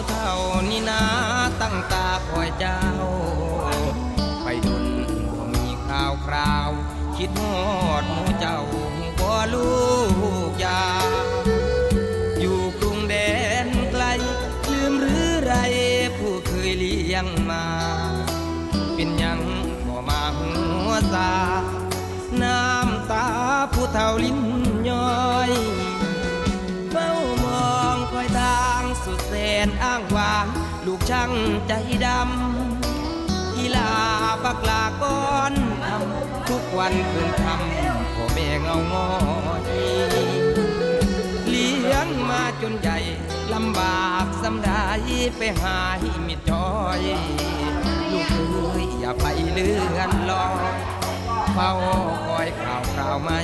ผู้เฒ่านี่นาตั้งตาคอยเจ้า ไปดนบ่มีข่าวคราว คิดฮอดหมูเจ้าบ่ลูกยา อยู่กรุงแดนไกล ลืมหรือไรผู้เคยเลี้ยงมา เป็นยังบ่มาหัวซาน้ำตาผู้เฒ่าลิ้นย้อย นอ้างว้าลูกช่างใจดำอีลาบักลาก้อนทำทุกวันคืนคำพ่อแม่เงางอยเลี้ยงมาจนใหญ่ลำบากสำได้ไปหาให้มิดจอยลูกเอ้ยอย่าไปเลื่อนลอยเฝ้าคอยข่าวคราวไม่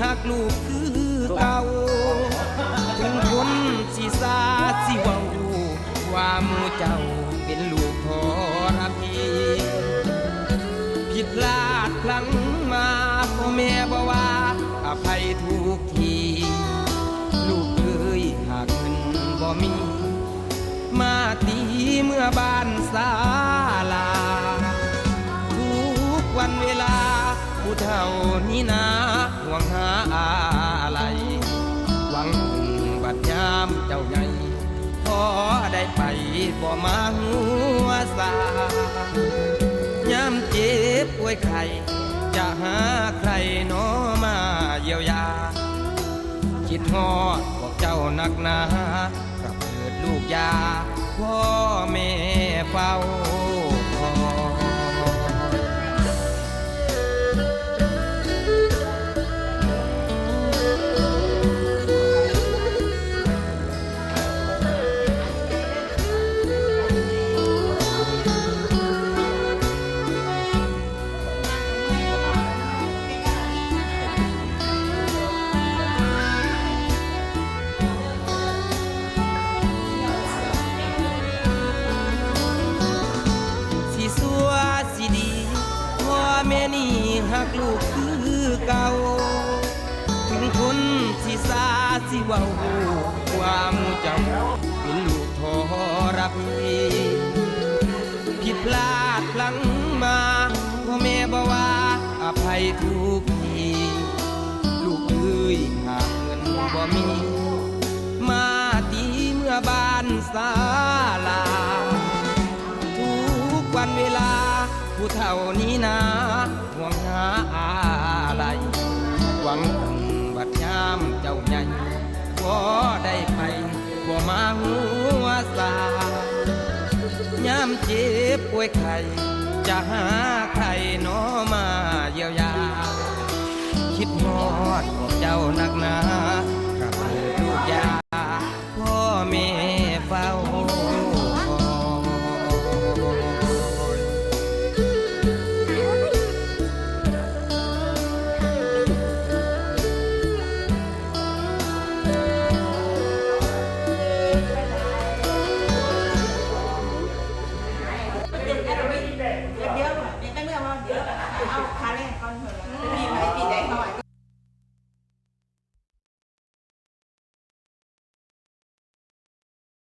หักลูกคือเก่าถึงคนสีสาสีเว้าว่ามูเจ้าเป็นลูกทรพีผิดพลาดพลั้งมาพ่อแม่บอกว่าอภัยทุกที ลูกเอ้ยหากเงินบ่มี มาตีเมื่อบ้านศาลา ทุกวันเวลาผู้เฒ่านี้นา วงหาอะไร หวังพึ่งบัดยามเจ้าใหญ่พอได้ไปบ่มาหัวสายามเจ็บป่วยไข้จะหาใครหนอมาเยียวยา คิดฮอดพวกเจ้านักหนากับเกิดลูกยาพ่อแม่เฝ้า ลูกคือเก่า ถึงคนสีสาสีเว้าว่ามเจ้าเป็นลูกทอรพีผิดพลาดพลั้งมาพ่อแม่บอกว่าอภัยทุกทีลูกเอ้ยหากเงินบ่มี มาตีเมื่อบ้านศาลา เฒ่านี้นาห่วงหาอะไรหวังพึ่งบัดยามเจ้าใหญ่ก็ได้ไปบ่มาหัวสายามเจ็บป่วยไข้จะหาใครหนอมาเยียวยา คิดฮอดพวกเจ้านักหนา Oh, I.